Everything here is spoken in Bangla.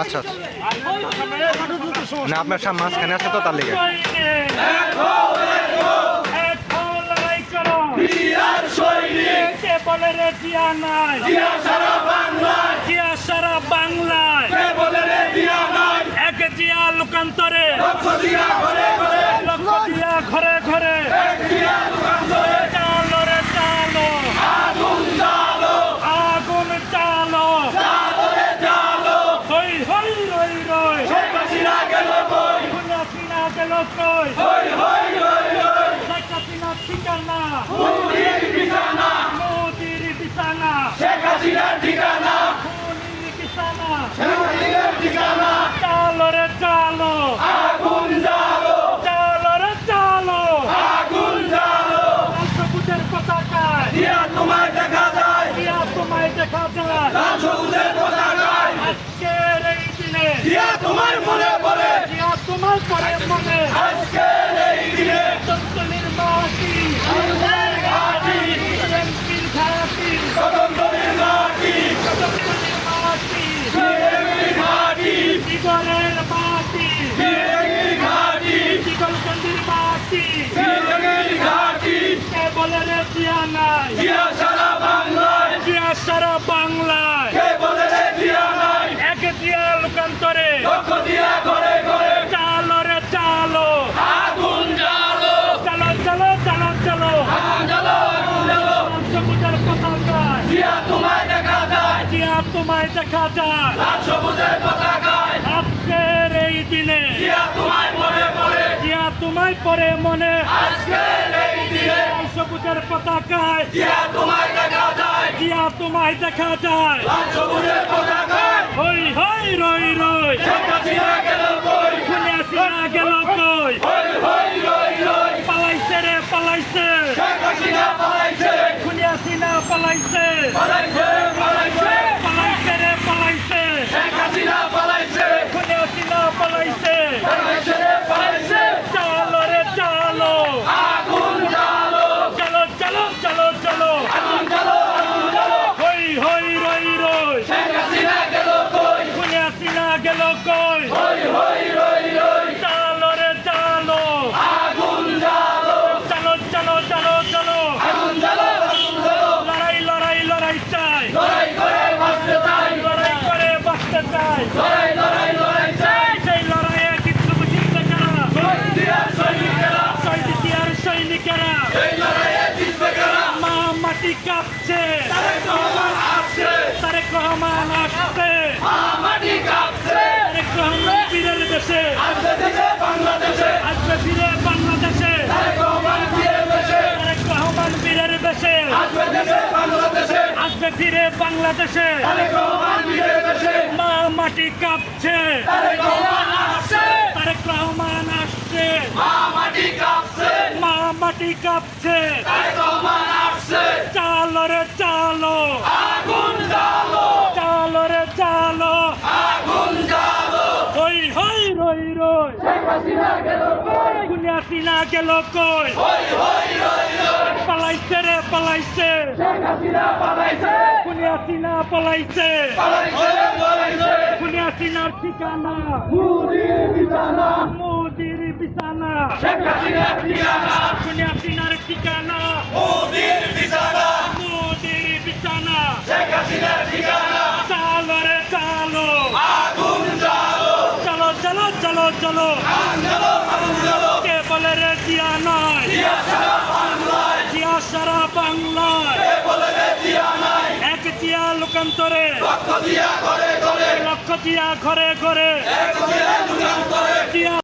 আচ্ছা আচ্ছা। মানে আপনার সামনে মাঝখানে আছে তো তার লেগে। বলে রে জিয়া নাই জিয়া সারা বাংলায় এক জিয়া লোকান্তরে লক্ষ জিয়া ঘরে ঘরে চালো রে চালো আগুন চালো হই হই রই রই খুনা সিনা গেল কই শেখ হাসিনা ঠিকানা। মোদির বিছানা খুনির বিছানা চালো। রে চালো। চালো রে চালো সবুজের পতাকায়। তোমায় দেখা যায়। দিয়া তোমায় দেখা যায়। সবুজের পতাকায়। আজকের এই দিনে তোমার মনে পড়ে। দিয়া তোমার পরে মনে। আজকের এই দিনে তন্তলির মাটি আমাদের ঘাটি। এমপির ঘাটি। স্বতন্ত্রের ঘাটি তন্তলির মাটি বিএনপির ঘাটি। জীবনের মাটি। বিএনপির ঘাটি। জীবনচন্দ্রের মাটি বিএনপির ঘাটি। কে বলে রে দিয়া নাই? দিয়া সারা বাংলায়। দিয়া সারা বাংলায় কে বলে রে দিয়া নাই এক দিয়া লোকান্তরে লক্ষ দিয়া ঘরে ঘরে চালো রে চালো আগুন জ্বালো চলো চলো চলো চলো আগুন জ্বালো আগুন জ্বালো সবুজের পতাকায় দিয়া তোমায় দেখা যায় দিয়া তোমায় দেখা যায় লাল সবুজের পতাকায় আজকের এই দিনে দিয়া তোমায় মনে পড়ে। দিয়া তোমায় পরে মনে। আজকের এই দিনে সবুজের পতাকায় দিয়া তোমায় দেখা যায়। দিয়া তোমায় দেখা যায়। লাল সবুজের পতাকায়। হই হই রই রই। শেখ হাসিনা গেল কই? খুনে আসিনা গেল কই? হই হই রই রই। পালাইছে রে পালাইছে। শেখ হাসিনা পালাইছে। খুনে আসিনা পালাইছে পালাইছে। পালাইছে পালাইছে রে পালাইছে শেখ হাসিনা পালাইছে খুনে আসিনা পালাইছে পালাইছে রে পালাইছে চালো রে চালো আগুন জ্বালো চলো চলো চলো চলো আগুন জ্বালো আগুন জ্বালো হই হই রই রই শেখ হাসিনা গেল কই খুনে আসিনা গেল কই হই হই রই রই চালো রে চালো আগুন জ্বালো চলো চলো চলো চলো আগুন জ্বালো আগুন জ্বালো লড়াই লড়াই লড়াই চাই। লড়াই করে বাঁচতে চাই। লড়াই করে বাঁচতে চাই। লড়াই লড়াই লড়াই চাই। সেই লড়াইয়ে কিন্তু জিতবে কারা? শহীদ সৈনিকেরা। শহীদ সৈনিকেরা। এই লড়াইয়ে জিতবে কারা? মা মাটি কাঁপছে। তারেক রহমান আসছে। তারেক রহমান আসছে মাটি কাঁপছে তারেক রহমান বীরের দেশে আসবে দেশে বাংলাদেশে আসবে ফিরে বাংলাদেশে তারেক রহমান ফিরে দেশে তারেক রহমান বীরের দেশে আসবে দেশে বাংলাদেশে আসবে ফিরে বাংলাদেশে। মা মাটি কাঁপছে। তারেক রহমান আসছে। মা মাটি কাঁপছে। চালো রে চালো। চালো রে চালো। হই হই, রই রই। গেল কই? হই রই রই পালাইছে। রে হাসিনা পালাইছে। পালাইছে পালাইছে। পালাইছে কুনিয়াসিনার ঠিকানা। মুদির বিছানা মোদির বিছানা শেখ হাসিনার ঠিকানা। কুনিয়াসিনার ঠিকানা। মুদির বিছানা মোদির বিছানা শেখ হাসিনার ঠিকানা। চালো রে চালো। আগুন জ্বালো। চলো চলো চলো চলো। আগুন জ্বালো কে বলে রে জিয়া নয়। দিয়া বাংলায় জিয়া সারা বাংলায়। লোকান্তরে। লক্ষ দিয়া ঘরে ঘরে।